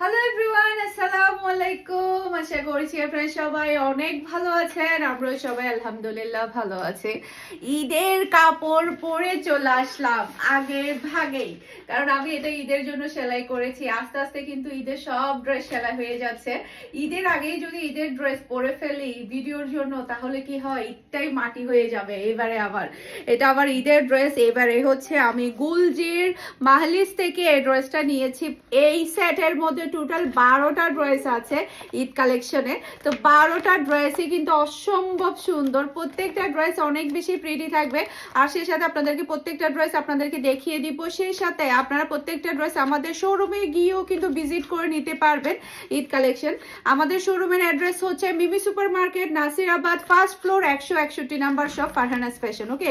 Hello everyone আসসালামু আলাইকুম। আশা করছি আপনারা সবাই অনেক ভালো আছেন আমরা সবাই আলহামদুলিল্লাহ ভালো আছি। ঈদের কাপড় পরে চলে আসলাম, আগের ভাগেই। কারণ আমি এটা ঈদের জন্য সেলাই করেছি। আস্তে আস্তে কিন্তু ঈদের সব ড্রেস সেলাই হয়ে যাচ্ছে। ঈদের আগেই যদি ঈদের ড্রেস পরে ফেলি ভিডিওর জন্য, তাহলে কি হয়? ঈদটাই মাটি হয়ে যাবে, এবারে আবার। এটা আবার ঈদের ড্রেস এবারে হচ্ছে আমি গুলজির মাহলিস থেকে এই ড্রেসটা নিয়েছি। এই সেটের মধ্যে টোটাল বারোটা ড্রেস আছে ঈদ কালেকশনে। তো বারোটা ড্রেসই কিন্তু অসম্ভব সুন্দর। প্রত্যেকটা ড্রেস অনেক বেশি প্রিটি থাকবে। আর সেই সাথে আপনাদেরকে প্রত্যেকটা ড্রেস আপনাদেরকে দেখিয়ে দিব। সেই সাথে আপনারা প্রত্যেকটা ড্রেস আমাদের শোরুমে গিয়েও কিন্তু ভিজিট করে নিতে পারবেন ঈদ কালেকশন। আমাদের শোরুমের অ্যাড্রেস হচ্ছে Mimi super market Nasirabad first floor একশো একষট্টি number shop Farhana's fashion okay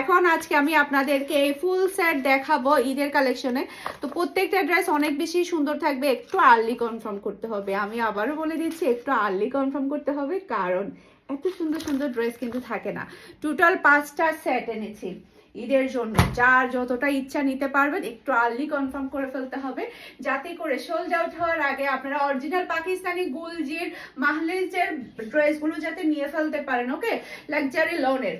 এখন আজকে আমি আপনাদেরকে এই ফুল সেট দেখাবো ঈদের কালেকশনে। তো প্রত্যেকটা ড্রেস অনেক বেশি সুন্দর থাকবে, একটু আর্লি কনফার্ম করতে হবে। আমি আবারও বলে দিচ্ছি, একটু আর্লি কনফার্ম করতে হবে, কারণ এত সুন্দর সুন্দর ড্রেস কিন্তু থাকে না। টোটাল পাঁচটা সেট এনেছি ঈদের জন্য। যার যতটা ইচ্ছা নিতে পারবেন, একটু আর্লি কনফার্ম করে ফেলতে হবে, যাতে করে সোল্ড আউট হওয়ার আগে আপনারা অরিজিনাল পাকিস্তানি গুলজির মাহলিজের ড্রেসগুলো যাতে নিয়ে ফেলতে পারেন ওকে লাক্সারি লোনের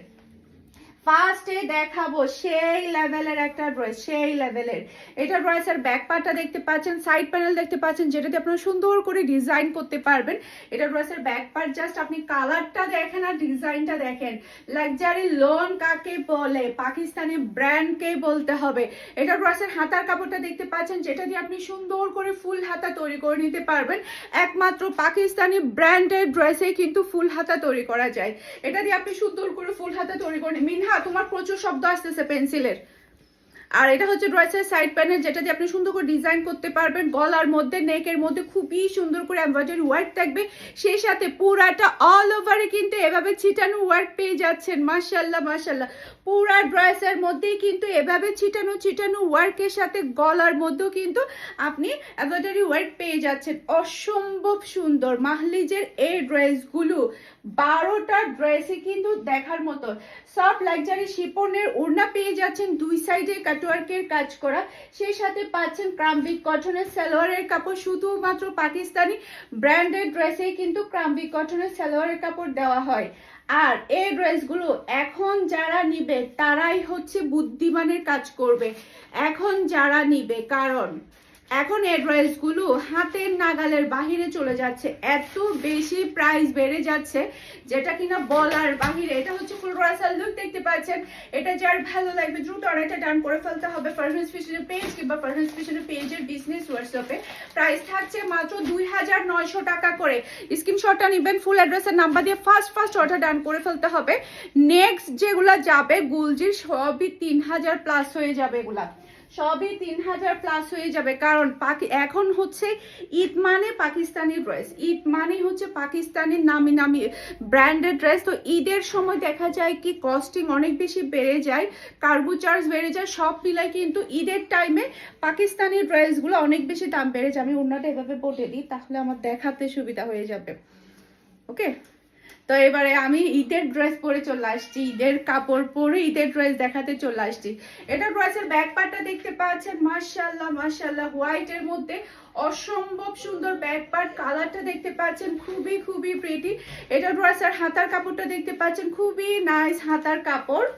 ফার্স্টে দেখাবো সেই লেভেলের একটা ড্রেস সেই লেভেলের এটা ড্রেসের ব্যাক পার্টটা দেখতে পাচ্ছেন সাইড প্যানেল দেখতে পাচ্ছেন, যেটাতে আপনারা সুন্দর করে ডিজাইন করতে পারবেন। এটা ড্রেসের ব্যাক পার্ট জাস্ট আপনি কালারটা দেখেন আর ডিজাইনটা দেখেন। লাক্সারি লোন কাকে বলে? পাকিস্তানি ব্র্যান্ডকে বলতে হবে। এটা ড্রেসের হাতার কাপড়টা দেখতে পাচ্ছেন, যেটা দিয়ে আপনি সুন্দর করে ফুল হাতা তৈরি করে নিতে পারবেন। একমাত্র পাকিস্তানি ব্র্যান্ডের ড্রেসে কিন্তু ফুল হাতা তৈরি করা যায়। এটা দিয়ে আপনি সুন্দর করে ফুল হাতা তৈরি করে মিনহা তোমার প্রচুর শব্দ আসতেছে পেন্সিলের আর এটা হচ্ছে ড্রেসের সাইড প্যানেল যেটা দিয়ে আপনি সুন্দর করে ডিজাইন করতে পারবেন। গলার মধ্যে নেকের মধ্যে খুবই সুন্দর করে এমব্রয়ডারি ওয়ার্ক থাকবে। সেই সাথে পুরাটা অল ওভারে কিন্তু এভাবে ছিটানো ওয়ার্ক পেয়ে যাচ্ছেন। মাশাল্লাহ মাশাল্লাহ পুরা ড্রেসের মধ্যেই কিন্তু এভাবে ছিটানো ছিটানো ওয়ার্কের সাথে গলার মধ্যেও কিন্তু আপনি এমব্রয়ডারি ওয়ার্ক পেয়ে যাচ্ছেন। অসম্ভব সুন্দর। মাহলিজের এই ড্রেসগুলো বারোটা ড্রেসই কিন্তু দেখার মতো। সফট লাক্সারি শিপনের ওড়না পেয়ে যাচ্ছেন। দুই সাইডে কাটওয়ার্কের কাজ করা। সেই সাথে পাচ্ছেন ক্রাম্বিক কটনের সালোয়ারের কাপড়। শুধুমাত্র পাকিস্তানি ব্র্যান্ডেড ড্রেসেই কিন্তু ক্রাম্বিক কটনের সালোয়ারের কাপড় দেওয়া হয়। আর এই ড্রেসগুলো এখন যারা নিবে, তারাই হচ্ছে বুদ্ধিমানের কাজ করবে। এখন যারা নিবে, কারণ এখন এই ড্রেসগুলো হাতের নাগালের বাহিরে চলে যাচ্ছে। এত বেশি প্রাইস বেড়ে যাচ্ছে যেটা কিনা বলার বাহিরে। এটা হচ্ছে ফুল রাসাল লুক দেখতে পাচ্ছেন। এটা যার ভালো লাগবে দ্রুত অর্ডারটা ডান করে ফেলতে হবে পারফেন্স ফিশনের পেজ কিংবা পারফেন্স ফিশনের পেজের বিজনেস হোয়াটসঅ্যাপে প্রাইস থাকছে মাত্র দুই হাজার নয়শো টাকা করে। স্ক্রিনশটটা নেবেন ফুল অ্যাড্রেসের নাম্বার দিয়ে ফার্স্ট ফার্স্ট অর্ডার ডান করে ফেলতে হবে। নেক্সট যেগুলো যাবে গুলজির সবই তিন হাজার প্লাস হয়ে যাবে এগুলা। সবই তিন হাজার প্লাস হয়ে যাবে। কারণ পাকি এখন হচ্ছে ঈদ মানে পাকিস্তানি ড্রেস ঈদ মানে হচ্ছে পাকিস্তানের নামি নামি ব্র্যান্ডেড ড্রেস তো ঈদের সময় দেখা যায় কি কস্টিং অনেক বেশি বেড়ে যায় কার্গো চার্জ বেড়ে যায়, সব মিলাই কিন্তু ঈদের টাইমে পাকিস্তানি ড্রেসগুলো অনেক বেশি দাম বেড়ে যায়। আমি অন্যটা এভাবে বলে দিই, তাহলে আমার দেখাতে সুবিধা হয়ে যাবে। ওকে তো এবারে আমি ঈদের ড্রেস পরে চলে আসছি, ঈদের কাপড় পরে ঈদের ড্রেস দেখাতে চলে আসছি। এটা ড্রেসের ব্যাক পার্টটা দেখতে পাচ্ছেন মার্শাল্লাহ মার্শাল্লাহ হোয়াইটের মধ্যে অসম্ভব সুন্দর ব্যাক পার্ট কালারটা দেখতে পাচ্ছেন, খুবই খুবই প্রিটি এটা ড্রেসের হাতার কাপড়টা দেখতে পাচ্ছেন, খুবই নাইস হাতার কাপড়।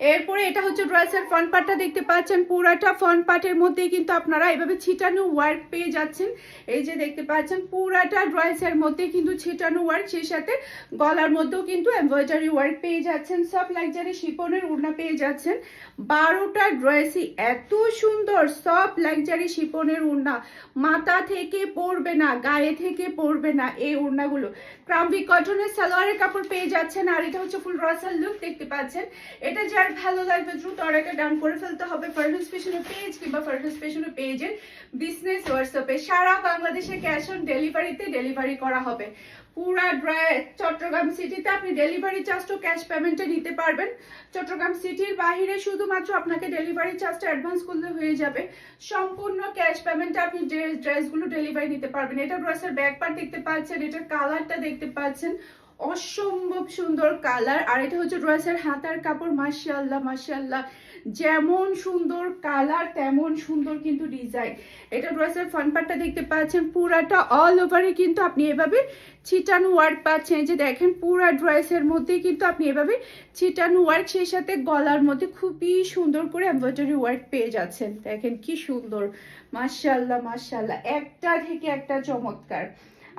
এরপরে এটা হচ্ছে ড্রেসের ফ্রন্ট পার্টটা দেখতে পাচ্ছেন। পুরাটা ফ্রন্ট পার্টের মধ্যে কিন্তু আপনারা এভাবে ছিটানো ওয়ার্ক পেয়ে যাচ্ছেন। এই যে দেখতে পাচ্ছেন, পুরাটা ড্রেসের মধ্যে কিন্তু ছিটানো ওয়ার্ক সেই সাথে গলার মধ্যেও কিন্তু এমব্রয়ডারি ওয়ার্ক পেয়ে যাচ্ছেন সব লাক্সারি শিপনের উড়না পেয়ে যাচ্ছেন। বারোটা ড্রেসই এত সুন্দর সব লাক্সারি শিপনের উড়না মাথা থেকে পড়বে না, গায়ে থেকে পড়বে না এই উড়নাগুলো ক্রাম্বি কটনের সালোয়ারের কাপড় পেয়ে যাচ্ছেন, আর এটা হচ্ছে ফুল রসাল লুক দেখতে পাচ্ছেন। এটা যার ভালো লাগবে, দ্রুত অর্ডারটা ডান করে ফেলতে হবে ফার্নাস পেশনের পেজ কিংবা ফার্নাস পেশনের পেজের বিজনেস হোয়াটসঅ্যাপে সারা বাংলাদেশে ক্যাশ অন ডেলিভারিতে ডেলিভারি করা হবে। পুরা চট্টগ্রাম সিটিতে আপনি ডেলিভারি চার্জটাও ক্যাশ পেমেন্টে নিতে পারবেন। চট্টগ্রাম সিটির বাইরে শুধুমাত্র আপনাকে ডেলিভারি চার্জটা অ্যাডভান্স করলে হয়ে যাবে। সম্পূর্ণ ক্যাশ পেমেন্টে আপনি ড্রেসগুলো ডেলিভারি নিতে পারবেন, এটা ড্রেসের ব্যাক পার্ট দেখতে পাচ্ছেন, এটার কালারটা দেখতে পাচ্ছেন। অসম্ভব সুন্দর কালার। আর এটা হচ্ছে ড্রেসের হাতার কাপড়, মাশাআল্লাহ মাশাআল্লাহ। যেমন সুন্দর কালার, তেমন সুন্দর কিন্তু ডিজাইন। এটা ড্রেসের পার্টটা দেখতে পাচ্ছেন, পুরাটা অল ওভারে কিন্তু আপনি এভাবে ছিটানো ওয়ার্ক পাচ্ছেন। যে দেখেন, পুরা ড্রেসের মধ্যে কিন্তু আপনি এভাবে ছিটানো ওয়ার্ক সেই সাথে গলার মধ্যে খুবই সুন্দর করে এমব্রয়ডারি ওয়ার্ক পেয়ে যাচ্ছেন। দেখেন কি সুন্দর মাশাল্লাহ মাশাল্লাহ একটা থেকে একটা চমৎকার।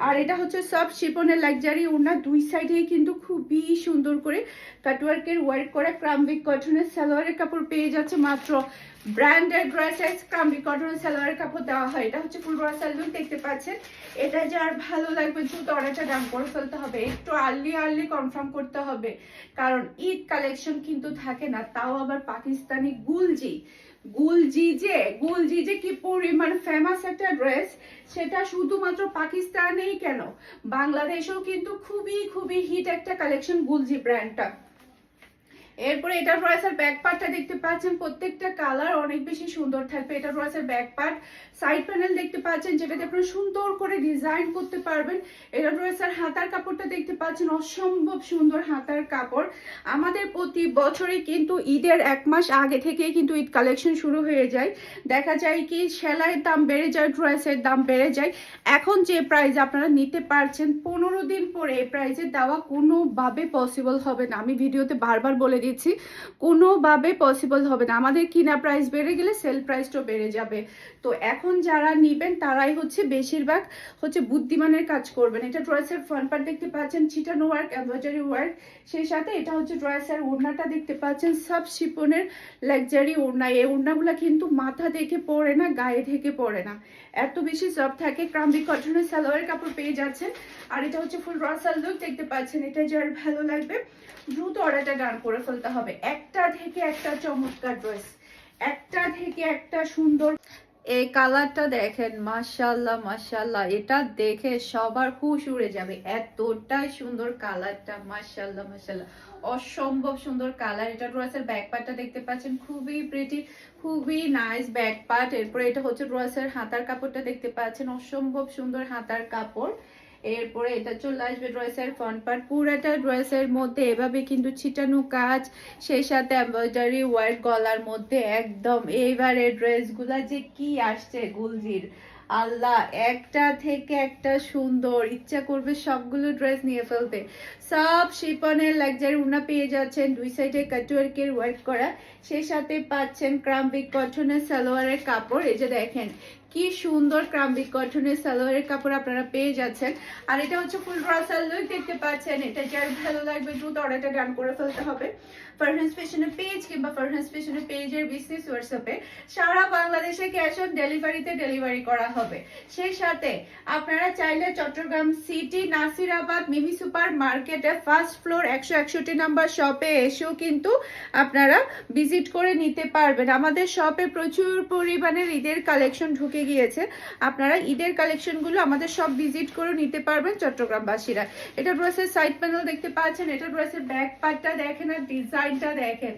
আর এটা হচ্ছে সব শিপনের লাক্সারি ওনার দুই সাইডেই কিন্তু খুবই সুন্দর করে কাটওয়ার্কের ওয়ার্ক করা ক্রাম্বিক কটনের সালোয়ারের কাপড় পেয়ে যাচ্ছে মাত্র। ব্র্যান্ডেড ড্রেসেস ক্রাম্বিক কটনের সালোয়ারের কাপড় দেওয়া হয়। এটা হচ্ছে ফুল ব্রাসাল লুক দেখতে পাচ্ছেন? এটা যার ভালো লাগবে, দ্রুত অর্ডারটা ডান করে ফেলতে হবে। একটু আর্লি আর্লি কনফার্ম করতে হবে। কারণ ঈদ কালেকশন কিন্তু থাকে না, তাও আবার পাকিস্তানি গুলজি। গুলজি যে গুলজি যে কি পরিমাণ ফেমাস একটা ড্রেস সেটা শুধুমাত্র পাকিস্তানেই কেন? বাংলাদেশেও কিন্তু খুবই খুবই হিট একটা কালেকশন গুলজি ব্র্যান্ডটা এরপরে এটার রয়েছে ব্যাক পার্টটা দেখতে পাচ্ছেন, প্রত্যেকটা কালার অনেক বেশি সুন্দর থাকবে। এটার রয়েছে ব্যাক পার্ট সাইড প্যানেল দেখতে পাচ্ছেন, যেটাতে আপনারা সুন্দর করে ডিজাইন করতে পারবেন। এটার রয়েছে হাতার কাপড়টা দেখতে পাচ্ছেন, অসম্ভব সুন্দর হাতার কাপড়। আমাদের প্রতি বছরে কিন্তু ঈদের এক মাস আগে থেকে কিন্তু ঈদ কালেকশন শুরু হয়ে যায়। দেখা যায় কি, সেলাইয়ের দাম বেড়ে যায় ড্রেসের দাম বেড়ে যায়। এখন যে প্রাইস আপনারা নিতে পারছেন, পনেরো দিন পরে এই প্রাইসে দেওয়া কোনোভাবে পসিবল হবে না। আমি ভিডিওতে বারবার বলে দিচ্ছি। কোনোভাবে পসিবল হবে না। আমাদের কিনা প্রাইস বেড়ে গেলে সেল প্রাইসটাও বেড়ে যাবে। তো এখন যারা নিবেন, তারাই হচ্ছে বেশিরভাগ হচ্ছে বুদ্ধিমানের কাজ করবেন। এটা ড্রেসের ফ্রন্ট পার্ট দেখতে পাচ্ছেন চিটানো ওয়ার্ক এমব্রয়ডারি ওয়ার্ক সেই সাথে এটা হচ্ছে ড্রেসের ওড়নাটা দেখতে পাচ্ছেন, সব শিপনের লাক্সারি ওড়না। এই ওড়নাগুলো কিন্তু মাথা দেখে পড়ে না, গায়ে থেকে পড়ে না। এত বেশি সব থাকে। ক্রাম্বি কটনের সালোয়ারের কাপড় পেয়ে যাচ্ছেন। আর এটা হচ্ছে ফুল রসাল লুক দেখতে পাচ্ছেন। এটা যার ভালো লাগবে, দ্রুত অর্ডারটা ডান করে ফেলতে হবে। একটা থেকে একটা চমৎকার ড্রেস একটা থেকে একটা সুন্দর। এই কালারটা দেখেন মাশাল্লাহ মাশাল্লাহ এটা দেখে সবার হুশ উড়ে যাবে। এতটাই সুন্দর কালারটা মাশাল্লাহ মাশাল্লাহ অসম্ভব সুন্দর কালার এটা ড্রেসের ব্যাক পার্টটা দেখতে পাচ্ছেন, খুবই প্রিটি খুবই নাইস ব্যাক পার্ট এরপরে এটা হচ্ছে ড্রেসের হাতার কাপড়টা দেখতে পাচ্ছেন, অসম্ভব সুন্দর হাতার কাপড়। এরপরে এটা চলে আসবে ড্রেসের ফ্রন্ট পার্ট পুরাটা ড্রেসের মধ্যে এভাবে কিন্তু ছিটানো কাজ, সেই সাথে এমব্রয়ডারি ওয়ার্ক গলার মধ্যে একদম। এইবারে ড্রেসগুলা যে কি আসছে গুলজির। আল্লাহ, একটা থেকে একটা সুন্দর। ইচ্ছা করবে সবগুলো ড্রেস নিয়ে ফেলতে। সব শিপনের লাক্সারি উনা পেয়ে যাচ্ছেন। দুই সাইডে কাটওয়ার্কের ওয়ার্ক করা। সেই সাথে পাচ্ছেন ক্রাম্বিক কটনের সালোয়ারের কাপড়। এই যে দেখেন কি সুন্দর ক্রাম্বিক কটনের সালোয়ারের কাপড় আপনারা পেয়ে যাচ্ছেন। আর এটা হচ্ছে ফুল লুক দেখতে পাচ্ছেন। এটা যার ভালো লাগবে দ্রুত অর্ডারটা ডান করে ফেলতে হবে। ফারহান্স ফ্যাশনের পেজ কিংবা ফারহান্স ফ্যাশনের পেজের বিজনেস হোয়াটসঅ্যাপে সারা বাংলাদেশে ক্যাশ অন ডেলিভারিতে ডেলিভারি করা হবে। সেই সাথে আপনারা চাইলে চট্টগ্রাম সিটি নাসিরাবাদ, মিমি সুপার মার্কেটে ফার্স্ট ফ্লোর একশো একষট্টি নাম্বার শপে এসেও কিন্তু আপনারা ভিজিট করে নিতে পারবেন। আমাদের শপে প্রচুর পরিমাণের ঈদের কালেকশন ঢুকে গিয়েছে। আপনারা ঈদের কালেকশনগুলো আমাদের সব ভিজিট করে নিতে পারবেন চট্টগ্রামবাসীরা। এটা ড্রেসের সাইড প্যানেল দেখতে পাচ্ছেন এটা ড্রেসের ব্যাক পার্টটা দেখেন আর ডিজাইনটা দেখেন।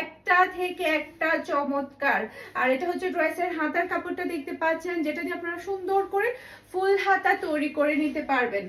একটা থেকে একটা চমৎকার। আর এটা হচ্ছে ড্রেসের হাতার কাপড়টা দেখতে পাচ্ছেন, যেটা দিয়ে আপনারা সুন্দর করে ফুল হাতা তৈরি করে নিতে পারবেন।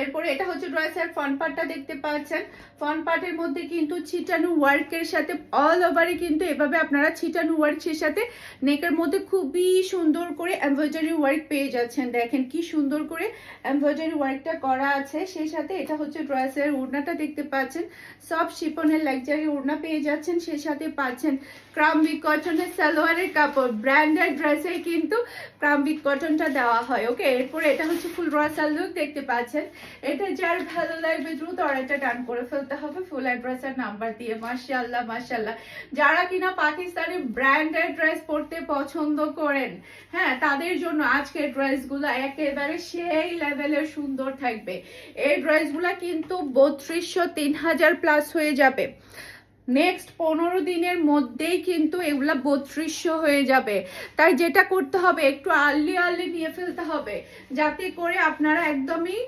এরপরে এটা হচ্ছে ড্রেসের ফ্রন্ট পার্টটা দেখতে পাচ্ছেন। ফ্রন্ট পার্টের মধ্যে কিন্তু ছিটানো ওয়ার্কের সাথে অল ওভারে কিন্তু এভাবে আপনারা ছিটানো ওয়ার্কের সাথে নেকের মধ্যে খুবই সুন্দর করে এমব্রয়ডারি ওয়ার্ক পেয়ে যাচ্ছেন। দেখেন কি সুন্দর করে এমব্রয়ডারি ওয়ার্কটা করা আছে। সেই সাথে এটা হচ্ছে ড্রেসের ওড়নাটা দেখতে পাচ্ছেন। সব শিপনের লাক্সারি ওড়না পেয়ে যাচ্ছেন। সেই সাথে পাচ্ছেন ক্রাম্বিক কটনের সালোয়ারের কাপড়। ব্র্যান্ডেড ড্রেসে কিন্তু ক্রাম্বিক কটনটা দেওয়া হয় ওকে এরপরে এটা হচ্ছে ফুল রসাল লুক দেখতে পাচ্ছেন। এটা যার ভালো লাগবে দ্রুত অর্ডারটা ডান করে ফেলতে হবে। ফুল অ্যাড্রেস আর নাম্বার দিয়ে মাশাল্লাহ মাশাল্লাহ যারা কিনা পাকিস্তানি ব্র্যান্ডেড ড্রেস পরতে পছন্দ করেন হ্যাঁ তাদের জন্য আজকের ড্রেসগুলো একেবারে সেই লেভেলের সুন্দর থাকবে। এই ড্রেসগুলো কিন্তু বত্রিশশো তিন হাজার প্লাস হয়ে যাবে। নেক্সট পনেরো দিনের মধ্যেই কিন্তু এগুলা বত্রিশশো হয়ে যাবে। তাই যেটা করতে হবে, একটু আর্লি আর্লি নিয়ে ফেলতে হবে। যাতে করে আপনারা একদমই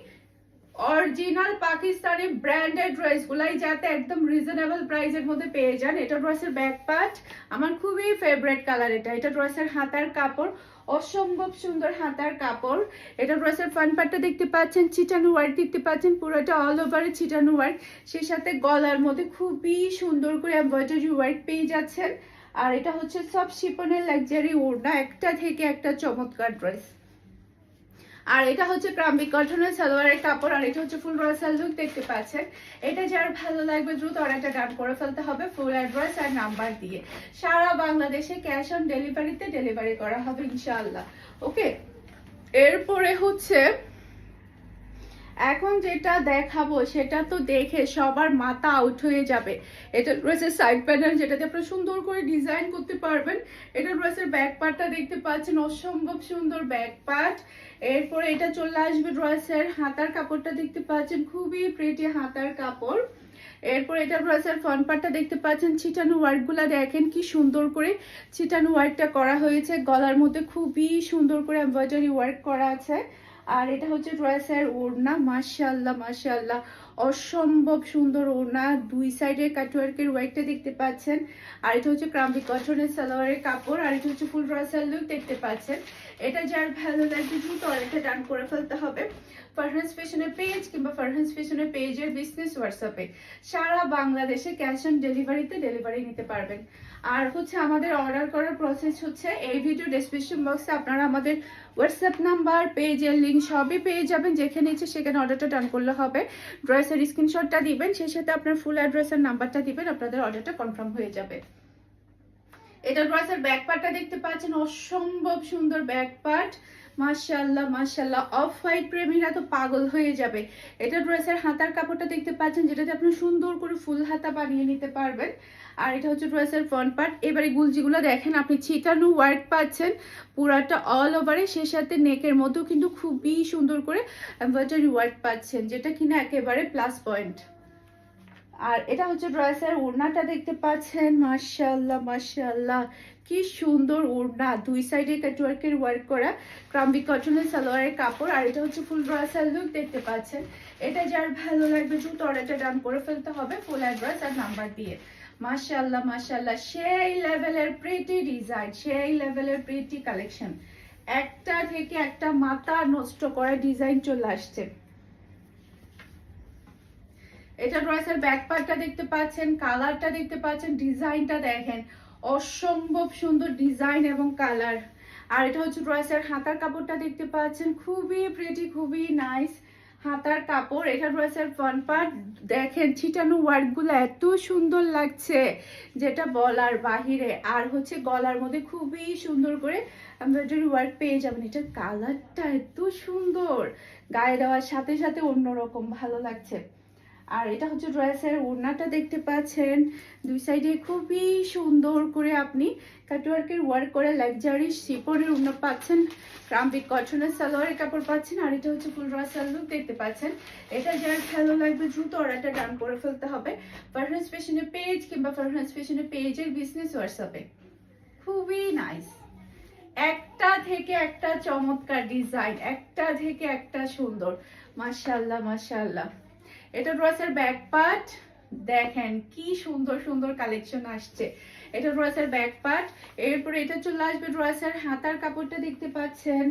অরিজিনাল পাকিস্তানি ব্র্যান্ডেড ড্রেস গুলাই যাতে একদম রিজনেবল প্রাইসের মধ্যে পেয়ে যান, এটা ড্রেসের ব্যাক পার্ট আমার খুবই ফেভারিট কালার এটা। এটা ড্রেসের হাতার কাপড়, অসম্ভব সুন্দর হাতার কাপড়। এটা ড্রেসের ফ্রন্ট পার্টটা দেখতে পাচ্ছেন, চিটানো ওয়ার্ক দেখতে পাচ্ছেন, পুরোটা অল ওভারে চিটানো ওয়ার্ক সেই সাথে গলার মধ্যে খুবই সুন্দর করে এমব্রয়ডারি ওয়ার্ক পেয়ে যাচ্ছেন। আর এটা হচ্ছে সব শিপনের লাক্সারি ওড়না, একটা থেকে একটা চমৎকার ড্রেস আর এটা হচ্ছে ক্রাম্বি কটনের সালোয়ারের কাপড়, আর এটা হচ্ছে ফুল রসাল লুক দেখতে পাচ্ছেন। এটা যার ভালো লাগবে দ্রুত অর্ডারটা ডান করে ফেলতে হবে, ফুল অ্যাড্রেস আর নাম্বার দিয়ে। সারা বাংলাদেশে ক্যাশ অন ডেলিভারিতে ডেলিভারি করা হবে ইনশাআল্লাহ। ওকে, এরপরে হচ্ছে এখন যেটা দেখাবো, সেটা তো দেখে সবার মাথা আউট হয়ে যাবে। এটা ড্রেসের সাইড প্যানেল যেটাতে আপনারা সুন্দর করে ডিজাইন করতে পারবেন। এটা ড্রেসের ব্যাক পার্টটা দেখতে পাচ্ছেন, অসম্ভব সুন্দর ব্যাক পার্ট এরপরে এটা চলে আসবে ড্রেসের হাতার কাপড়টা দেখতে পাচ্ছেন, খুবই প্রিটি হাতার কাপড়। এরপর এটা ড্রেসের ফ্রন্ট পার্টটা দেখতে পাচ্ছেন, ছিটানো ওয়ার্কগুলো দেখেন কি সুন্দর করে ছিটানো ওয়ার্কটা করা হয়েছে। গলার মধ্যে খুবই সুন্দর করে এমব্রয়ডারি ওয়ার্ক করা আছে। আর এটা হচ্ছে ড্রেসের ওড়না মাশাল্লাহ মাশাল্লাহ অসম্ভব সুন্দর ওড়না, দুই সাইডে কাটওয়ার্কের ওয়াইটটা দেখতে পাচ্ছেন। আর এটা হচ্ছে ক্রাম্বি কটনের সালোয়ারের কাপড়, আর এটা হচ্ছে ফুল ড্রেসের লুক দেখতে পাচ্ছেন। এটা যার ভালো লাগবে দ্রুত অর্ডারটা ডান করে ফেলতে হবে। ফারহান্স ফ্যাশনের পেজ কিংবা ফারহান্স ফ্যাশনের পেজের বিজনেস হোয়াটসঅ্যাপে সারা বাংলাদেশে ক্যাশ অন ডেলিভারিতে ডেলিভারি নিতে পারবেন। আর হচ্ছে আমাদের অর্ডার করার প্রসেস হচ্ছে, এই ভিডিও ডেসক্রিপশন বক্সে আপনারা আমাদের হোয়াটসঅ্যাপ নাম্বার পেজের লিঙ্ক সবই পেয়ে যাবেন। যেখানে ইচ্ছে সেখানে অর্ডারটা ডান করলে হবে। ড্রেসের স্ক্রিনশটটা দিবেন, সেই সাথে আপনার ফুল অ্যাড্রেসের নাম্বারটা দিবেন, আপনাদের অর্ডারটা কনফার্ম হয়ে যাবে। এটা ড্রেসের ব্যাক পার্টটা দেখতে পাচ্ছেন, অসম্ভব সুন্দর ব্যাক পার্ট মাশাল্লাহ মাশাল্লাহ অফ হোয়াইট প্রেমীরা তো পাগল হয়ে যাবে। এটা ড্রেসের হাতার কাপড়টা দেখতে পাচ্ছেন, যেটাতে আপনি সুন্দর করে ফুল হাতা বানিয়ে নিতে পারবেন। আর এটা হচ্ছে ড্রেসের ফ্রন্ট পার্ট এবারে গুলজিগুলো দেখেন, আপনি ছিটানো ওয়ার্ক পাচ্ছেন, পুরাটা অল ওভারে সে সাথে নেকের মধ্যেও কিন্তু খুবই সুন্দর করে এমব্রয়ডারি ওয়ার্ক পাচ্ছেন, যেটা কিনা একেবারে প্লাস পয়েন্ট আর এটা হচ্ছে ড্রেসের ওড়নাটা দেখতে পাচ্ছেন, মাশাআল্লাহ মাশাআল্লাহ। কি সুন্দর ওড়না। দুই সাইডে কাটওয়ার্কের ওয়ার্ক করা। ক্রাম্বি কটনের সালোয়ারের কাপড়। আর এটা হচ্ছে ফুল ড্রেসের লুক দেখতে পাচ্ছেন। এটা যার ভালো লাগবে দ্রুত অর্ডারটা ডান করে ফেলতে হবে ফুল অ্যাড্রেস আর নাম্বার দিয়ে। মাশাআল্লাহ মাশাআল্লাহ। সেই লেভেলের প্রিটি ডিজাইন সেই লেভেলের প্রিটি কালেকশন একটা থেকে একটা মাথা নষ্ট করা ডিজাইন চলে আসছে। এটা ড্রেসের ব্যাক পার্টটা দেখতে পাচ্ছেন কালারটা দেখতে পাচ্ছেন ডিজাইনটা দেখেন। অসম্ভব সুন্দর ডিজাইন এবং কালার আর এটা হচ্ছে ড্রেসের হাতার কাপড়টা দেখতে পাচ্ছেন। খুবই প্রিটি খুবই নাইস হাতার কাপড়। এটা ড্রেসের ফ্রন্ট পার্ট দেখেন ছিটানো ওয়ার্কগুলো এত সুন্দর লাগছে, যেটা বলার বাহিরে। আর হচ্ছে গলার মধ্যে খুবই সুন্দর করে এমব্রয়ডারি ওয়ার্ক পেয়ে যাবেন। এটার কালারটা এত সুন্দর। গায়ে দেওয়ার সাথে সাথে অন্যরকম ভালো লাগছে। আর এটা হচ্ছে ড্রেসের ওড়নাটা দেখতে পাচ্ছেন। দুই সাইডে খুবই সুন্দর করে আপনি কাটওয়ার্কের ওয়ার্ক করে লাক্সারি শিপনের ওড়না পাচ্ছেন। ক্রাম্পিক কটনের সালোয়ারের কাপড় পাচ্ছেন আর এটা হচ্ছে ফুল রাসাল লুক দেখতে পাচ্ছেন। এটা যার ভালো লাগবে দ্রুত অর্ডারটা ডান করে ফেলতে হবে। ফারহান্স ফ্যাশনের পেজ কিংবা ফারহান্স ফ্যাশনের পেজের বিজনেস হোয়াটসঅ্যাপে খুবই নাইস একটা থেকে একটা চমৎকার ডিজাইন একটা থেকে একটা সুন্দর। মাশাল্লাহ মাশাল্লাহ এটা ড্রেসের ব্যাক পার্ট দেখেন কি সুন্দর সুন্দর কালেকশন আসছে। এটা ড্রেসের ব্যাক পার্ট এরপরে এটা চলে আসবে ড্রেসের হাতার কাপড়টা দেখতে পাচ্ছেন।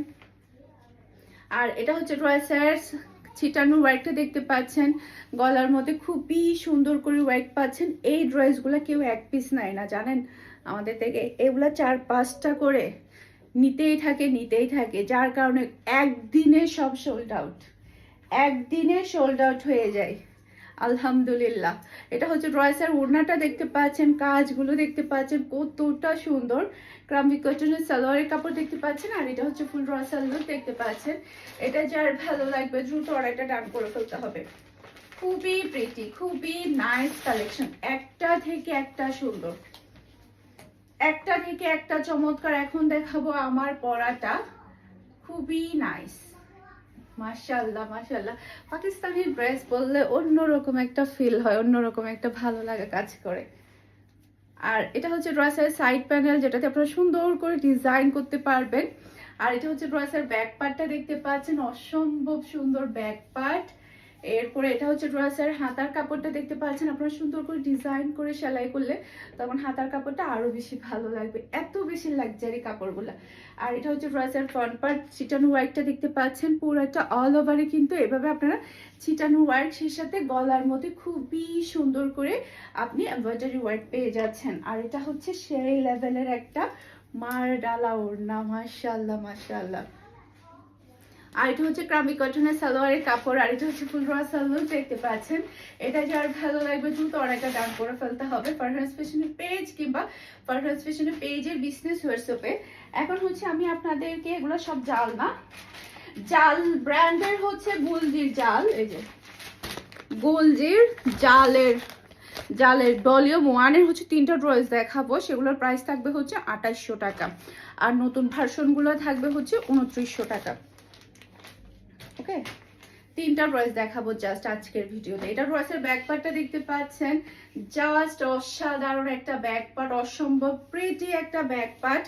আর এটা হচ্ছে ড্রেসের ছিটানো ওয়ার্কটা দেখতে পাচ্ছেন। গলার মধ্যে খুবই সুন্দর করে ওয়ার্ক পাচ্ছেন। এই ড্রেসগুলো কেউ এক পিস নেয় না, জানেন? আমাদের থেকে এগুলা চার পাঁচটা করে নিতেই থাকে নিতেই থাকে। যার কারণে একদিনে সব সোল্ড আউট একদিনে সোল্ড আউট হয়ে যায়। আলহামদুলিল্লাহ। এটা হচ্ছে ড্রয়েসের ওড়নাটা দেখতে পাচ্ছেন, কাজগুলো দেখতে পাচ্ছেন, কতটা সুন্দর। ক্রাম্বি কটনের সালোয়ারের কাপড় দেখতে পাচ্ছেন, আর এটা হচ্ছে ফুল ড্রয়েসের লুক দেখতে পাচ্ছেন। এটা যার ভালো লাগবে, দ্রুত অর্ডারটা ডান করে ফেলতে হবে। খুবই প্রিটি খুবই নাইস কালেকশন একটা থেকে একটা সুন্দর। একটা থেকে একটা চমৎকার এখন দেখাবো আমার পরাটা। খুবই নাইস মাশাল্লাহ মার্শাল্লাহ পাকিস্তানি ড্রেস বললে অন্যরকম একটা ফিল হয়, অন্যরকম একটা ভালো লাগা কাজ করে। আর এটা হচ্ছে ড্রেসের সাইড প্যানেল যেটাতে আপনারা সুন্দর করে ডিজাইন করতে পারবেন। আর এটা হচ্ছে ড্রেসের ব্যাক পার্টটা দেখতে পাচ্ছেন, অসম্ভব সুন্দর ব্যাক পার্ট এরপরে এটা হচ্ছে ড্রেসের হাতার কাপড়টা দেখতে পাচ্ছেন, আপনারা সুন্দর করে ডিজাইন করে সেলাই করলে তখন হাতার কাপড়টা আরও বেশি ভালো লাগবে, এত বেশি লাগজারি কাপড়গুলো। আর এটা হচ্ছে ড্রেসের ফ্রন্ট পার্ট চিটানো ওয়ার্কটা দেখতে পাচ্ছেন পুরো একটা অল ওভারে কিন্তু এভাবে আপনারা চিটানো ওয়ার্ক সেই সাথে গলার মধ্যে খুবই সুন্দর করে আপনি এমব্রয়ডারি ওয়ার্ক পেয়ে যাচ্ছেন। আর এটা হচ্ছে সেই লেভেলের একটা মার ডালা ওড়না মাশাল্লাহ মাশাল্লাহ আর এটা হচ্ছে ক্রামি কটনের সালোয়ারের কাপড়, আর এটা হচ্ছে ফুলরা সালোয়ার, দেখতে পাচ্ছেন। এটা যার ভালো লাগবে, দ্রুত অনেকটা ডান করে ফেলতে হবে। ফারহাস ফ্যাশনের পেজ কিংবা ফারহাস ফ্যাশনের পেজের বিজনেস হোয়াটসঅ্যাপে এখন হচ্ছে আমি আপনাদেরকে এগুলো সব জাল না, জাল ব্র্যান্ডের হচ্ছে গুলজির জাল, এই যে। গুলজির জালের জালের ভলিউম ওয়ানের হচ্ছে তিনটা ড্রয়েস দেখাবো, সেগুলোর প্রাইস থাকবে হচ্ছে আঠাশশো টাকা। আর নতুন ভার্সনগুলো থাকবে হচ্ছে উনত্রিশশো টাকা। ওকে? তিনটা ড্রয়েস দেখাবো জাস্ট আজকের ভিডিওতে। এটা ড্রয়েসের ব্যাক পার্টটা দেখতে পাচ্ছেন। জাস্ট অসাধারণ একটা ব্যাক পার্ট অসম্ভব প্রিটি একটা ব্যাক পার্ট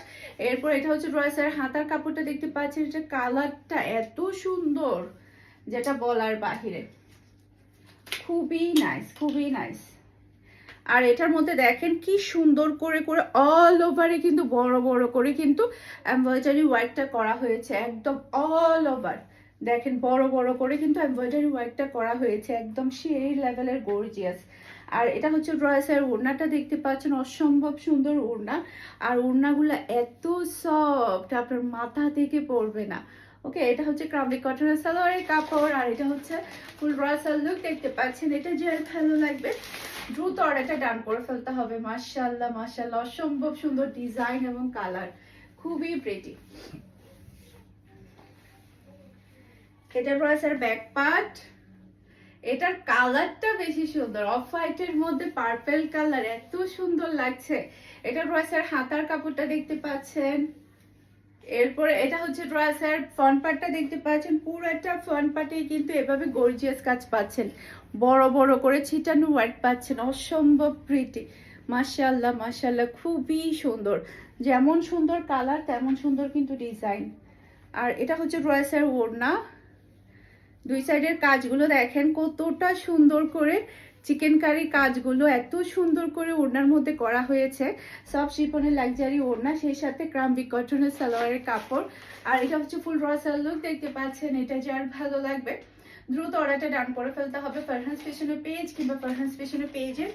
এরপর এটা হচ্ছে ড্রয়েসের হাতার কাপড়টা দেখতে পাচ্ছেন। এটা কালারটা এত সুন্দর, যেটা বলার বাহিরে। খুবই নাইস খুবই নাইস আর এটার মধ্যে দেখেন কি সুন্দর করে করে অল ওভারে কিন্তু বড় বড় করে কিন্তু এমব্রয়ডারি ওয়ার্কটা করা হয়েছে। একদম অল ওভার দেখেন, বড় বড় করে কিন্তু এমব্রয়ডারি ওয়ার্কটা করা হয়েছে একদম সেই লেভেলের গর্জিয়াস আর এটা হচ্ছে ড্রয়েসের ওড়নাটা দেখতে পাচ্ছেন, অসম্ভব সুন্দর ওড়না আর ওড়নাগুলো এত সফট আপনার মাথা থেকে পড়বে না। ওকে এটা হচ্ছে ক্রামলি কটনের সালোয়ারের কাপড়, আর এটা হচ্ছে ফুল রয়াল লুক দেখতে পাচ্ছেন। এটা যে ভালো লাগবে, দ্রুত অর্ডারটা ডান করে ফেলতে হবে। মাশাল্লাহ মার্শাল্লাহ অসম্ভব সুন্দর ডিজাইন এবং কালার খুবই প্রেটি এটা রয়েছে ব্যাক পার্ট এটার কালারটা বেশি সুন্দর। অফ হোয়াইটের মধ্যে পার্পেল কালার এত সুন্দর লাগছে। এটা রয়েছে হাতার কাপড়টা দেখতে পাচ্ছেন। এরপরে এটা হচ্ছে ড্রয়াসের ফ্রন্ট পার্টটা দেখতে পাচ্ছেন। পুরো একটা ফ্রন্ট পার্টে কিন্তু এভাবে গর্জিয়াস কাজ পাচ্ছেন। বড় বড় করে ছিটানো ওয়ার্ক পাচ্ছেন। অসম্ভব প্রিটি মাশাল্লাহ মাশাল্লাহ খুবই সুন্দর। যেমন সুন্দর কালার তেমন সুন্দর কিন্তু ডিজাইন আর এটা হচ্ছে ড্রয়াসের ওড়না। দুই সাইডের কাজগুলো দেখেন কতটা সুন্দর করে চিকেন কারি কাজগুলো এত সুন্দর করে ওড়নার মধ্যে করা হয়েছে। সব শিপনের লাক্সারি ওড়না, সেই সাথে ক্রাম্বি কটনের সালোয়ারের কাপড়। আর এটা হচ্ছে ফুল রসাল লুক, দেখতে পাচ্ছেন এটা যার ভালো লাগবে। দ্রুত অর্ডারটা ডান করে ফেলতে হবে ফারহান স্পেশনের পেজ কিংবা ফারহান স্পেশনের পেজের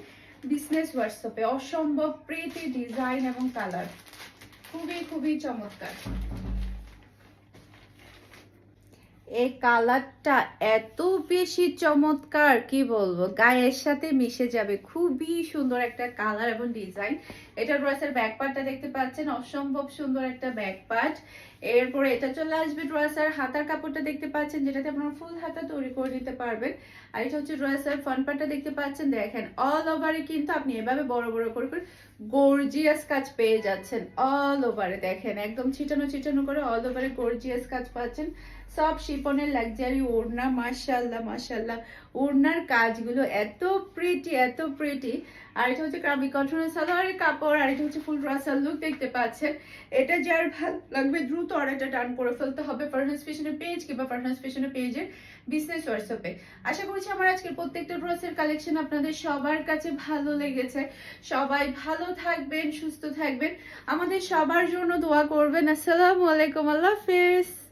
বিজনেস হোয়াটসঅ্যাপে। অসম্ভব প্রেটি ডিজাইন এবং কালার খুবই খুবই চমৎকার। এই কালারটা এত বেশি চমৎকার, কি বলব? গায়ের সাথে মিশে যাবে। খুবই সুন্দর একটা কালার এবং ডিজাইন। এটা ব্রাসের ব্যাক দেখতে পাচ্ছেন? অসম্ভব সুন্দর একটা ব্যাক পার্ট এরপরে এটা চলে আসবে ড্রেসের হাতার কাপড়টা দেখতে পাচ্ছেন, যেটাতে আপনারা ফুল হাতা তৈরি করে নিতে পারবেন। আর এটা হচ্ছে ড্রেসের ফ্রন্ট পার্টটা দেখতে পাচ্ছেন, দেখেন অল ওভারে কিন্তু আপনি এভাবে বড় বড় করে করে গর্জিয়াস কাজ পেয়ে যাচ্ছেন অল ওভারে দেখেন, একদম ছিটানো ছিটানো করে অল ওভারে গর্জিয়াস কাজ পাচ্ছেন। সব শিপনের লাক্সারি ওড়না মাশাল্লাহ মার্শাল্লাহ ওড়নার কাজগুলো এত প্রিটি এত প্রিটি আর এটা হচ্ছে ক্রামি কটনের সালোয়ারের কাপড়, আর এটা হচ্ছে ফুল রাসাল লুক দেখতে পাচ্ছেন। এটা যার ভালো লাগবে দ্রুত অর্ডারটা ডান করে ফেলতে হবে ফারহাস ফ্যাশনের পেজ কিংবা ফারহাস ফ্যাশনের পেজের বিজনেস হোয়াটসঅ্যাপে আশা করছি আমার আজকের প্রত্যেকটা ড্রেসের কালেকশন আপনাদের সবার কাছে ভালো লেগেছে। সবাই ভালো থাকবেন, সুস্থ থাকবেন। আমাদের সবার জন্য দোয়া করবেন। আসসালামু আলাইকুম, আল্লাহ হাফেজ।